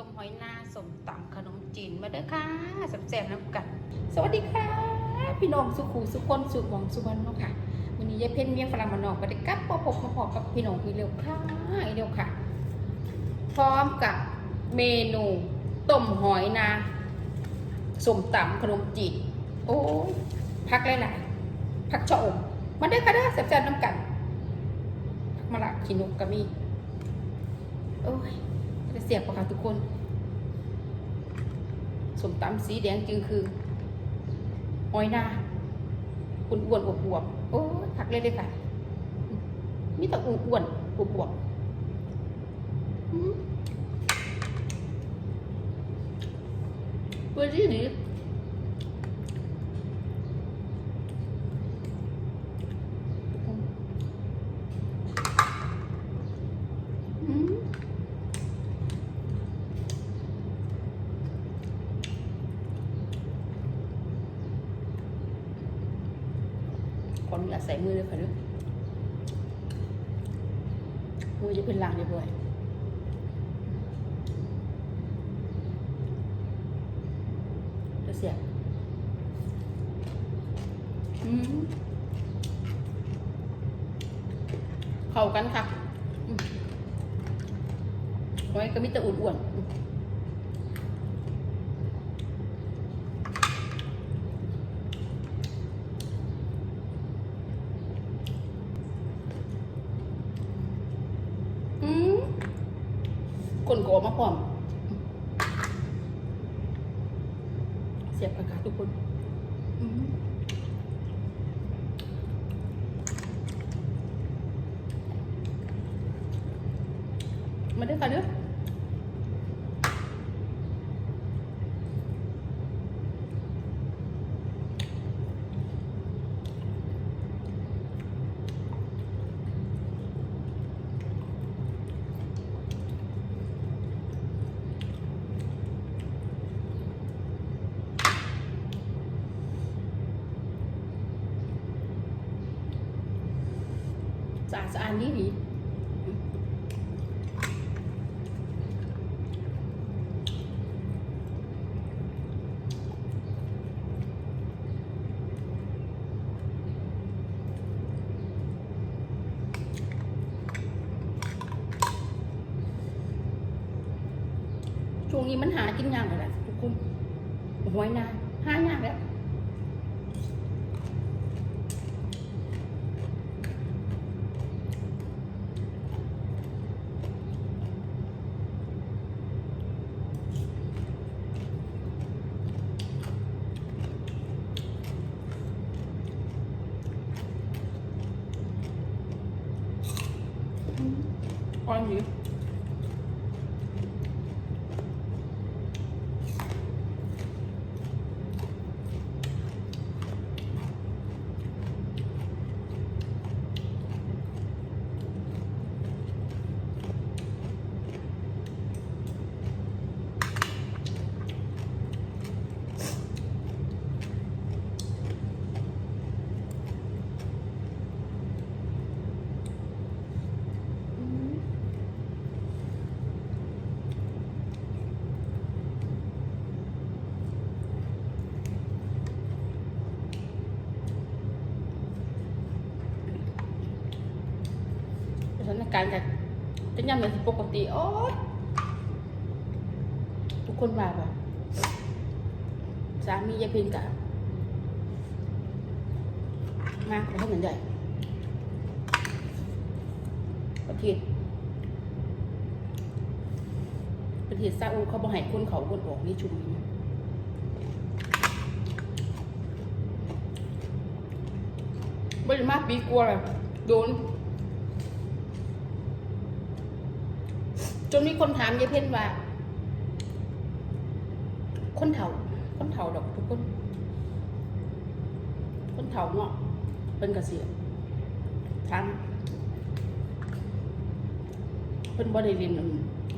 ต้มหอยนาสมตำขนมจีนมาเด้อค่ะแซ่บๆน้ำกัน สวัสดีค่ะ พี่น้องสุขูสุคนสุขหวังสุวรรณเนาะค่ะวันนี้ยายเพ็ญเมียงฝรั่งมานอกก็ได้กลับมาพบมาพอกับพี่น้องพี่เร็วค่ะอีเร็วค่ะ พร้อมกับเมนูต้มหอยนาสมตำขนมจีนโอ้ยพักหลายๆพักชะอมมาเด้อค่ะเด้อแซ่บๆน้ำกันพักมะละขีนุกกะมีโอ้ย จะเสียบประกาศทุกคนสมตำสีแดงจึงคือหอยนาอ้วนอ้วนอวบอวบๆโอ้ยผักเลยเลยค่ะมีแต่อ้วนอ้วนๆอวบอวบๆอืมเปิ ขออนุญาตใส่มือเลยค่ะเด้วยมือจะเป็นลางเรียบร้อยจะเสียบเข้ากันค่ะไว้ก็มีแต่อ้วนๆอืมอืมคนก็ ออกมาพร้อมเสียบอากาศทุกคนมมาด้วยกันเด้อ สะอาดดนี่ดีช่วงนี้มันหากินยากเลยแหละทุกคนหวยนาหายากแล้ว อ่อ การณ์จะจะยังเหมือนปกติ โอ้ยทุกคนว่าแบบสามียายพินกับมาประเทศเหมือนใหญ่ประเทศประเทศซาอุเขาบอกให้คนเขาคนออกนี่ชุมนี้บริมาปีกลัวเลยโดน จนมีคนถามยายเพ่นว่า คนเฒ่า คนเฒ่าดอกทุกคน คนเฒ่าเนาะเป็นเกษียถามเพิ่นบ่ได้เรียน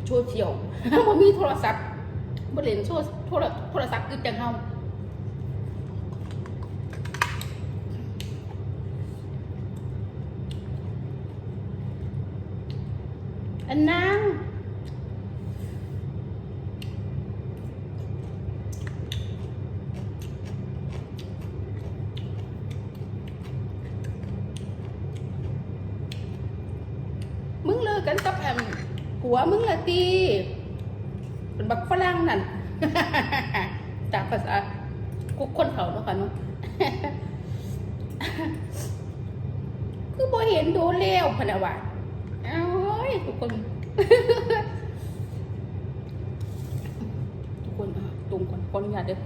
โชว์เที่ยวบ่มีโทรศัพท์บ่เล่นโชว์โทรโทรศัพท์คือจังเฮาอันนาง กันกับแอมหั วมึงละตีเป็นบักฝรั่งนั่นจากภาษากุกคนเขาเนาะค่ะเนาะคือบ่เห็นโดนแล้วพนะว่าเอ้ยทุกคน ทุกคนตรงก่อนขออนุญาเด้อ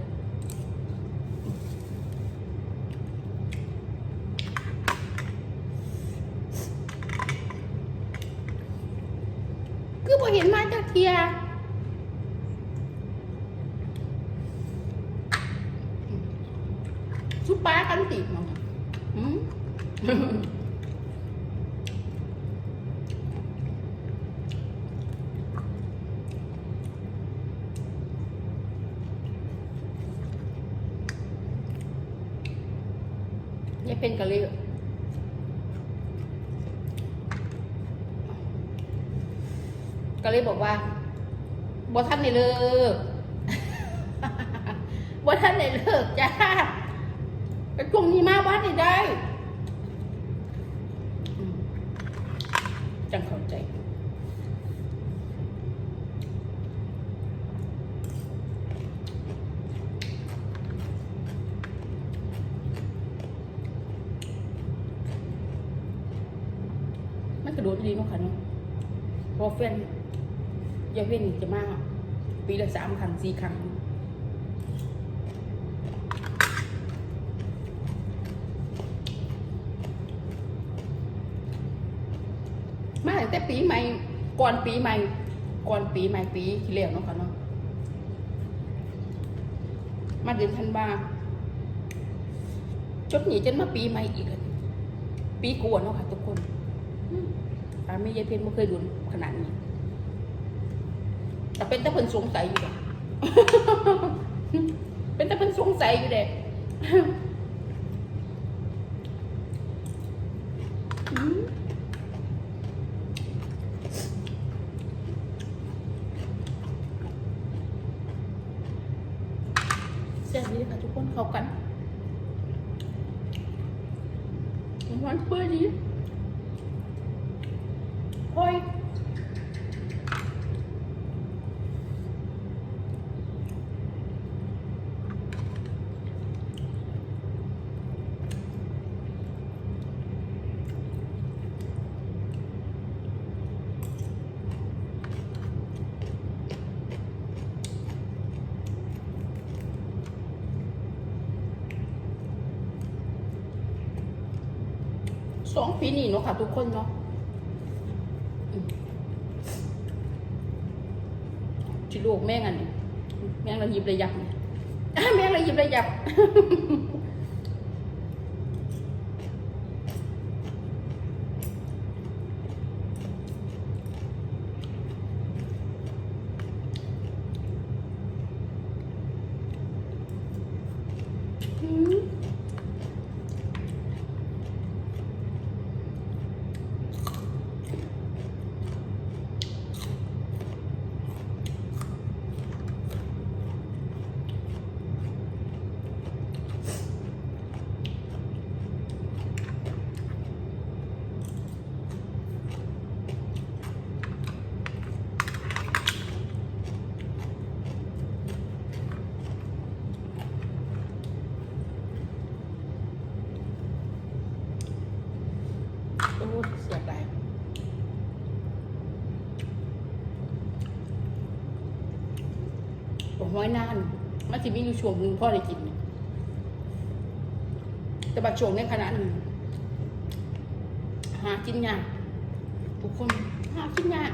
บ่เห็นมาจากเทียซุปปลากันติดมั้งอืมยายเป็นก็เลย ก็เลยบอกว่าบ่ท่านได้เลิกบ่ท่านได้เลิกจ้าไปช่วงนี้มาวัดได้ได้จังเข้าใจมันกระโดดดีเนาะค่ะเนาะเพอแฟน ยายเว้นนี่จะมาปีละสามครั้งสี่ครั้งมาตั้งแต่ปีใหม่ก่อนปีใหม่ก่อนปีใหม่ปีที่แล้วเนาะค่ะเนาะมาเดือนธันวาจดหนีจนมาปีใหม่อีกเลยปีกวนเนาะค่ะทุกคนอาไม่ยายเพชรไม่เคยดนขนาดนี้ แต่เป็นแต่เพิ่นสงสัยอยู่เด็เป็นแต่เพิ่นสงสัยอยู่เด็เสียดีค่ะทุกคนเข้ากันมันหวานเปื่อยดีพอย สองปีนี่เนาะค่ะ ทุกคนเนาะจิลูกแม่งอันนี้แม่งระยิบระยับแม่งระยิบระยับ โอ้เสียดายบอกห้อยนานมันจะมีอยู่ช่วงหนึ่งพ่อได้กิน แต่บัดช่วงในขณะหนึ่งหากินยากทุกคนหากินยาก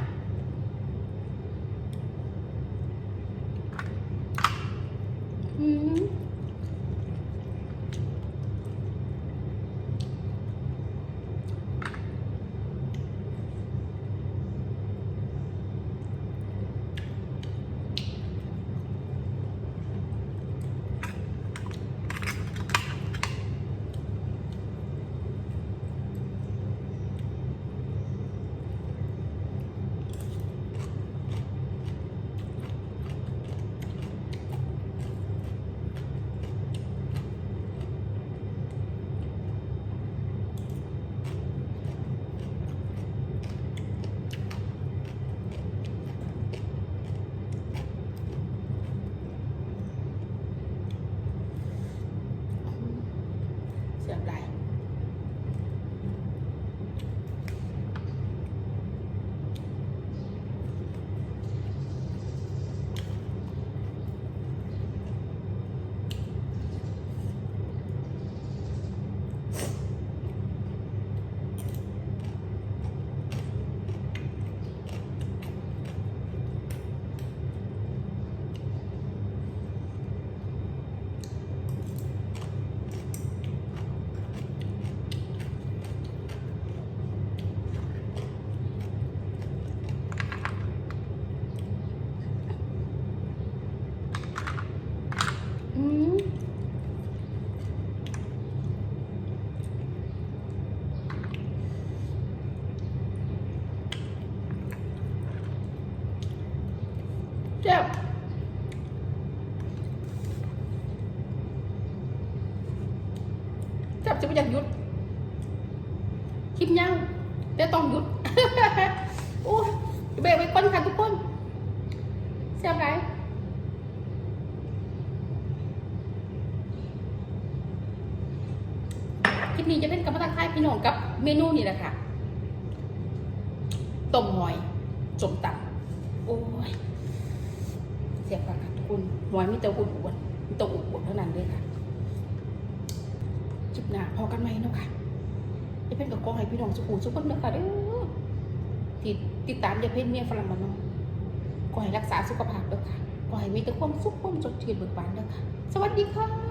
จับจะไม่อยากหยุด คลิปยาวแต่ต้องหยุดโอ้ยเบรกไว้ก่อนค่ะทุกคนเสียบไรคลิปนี้จะเป็นกับมาตาคายพี่น้องกับเมนูนี่แหละค่ะต้มหอยสมตำโอ้ยเสียบกันค่ะทุกคนหอยมีแต่อุ่นๆมีแต่อุ่นๆเท่านั้นเลยค่ะ จุดหน้าพอกันไหมเนาะค่ะจะเป็นกับกองให้พี่น้องสุขุมสุขคนนะคะเด้อติดติดตามยาเพ่นเมียฝรั่งมาเนาะกอให้รักษาสุขภาพเด้อค่ะกอให้มีแต่ความสุขความสดชื่นเบิกบานเด้อค่ะ สวัสดีค่ะ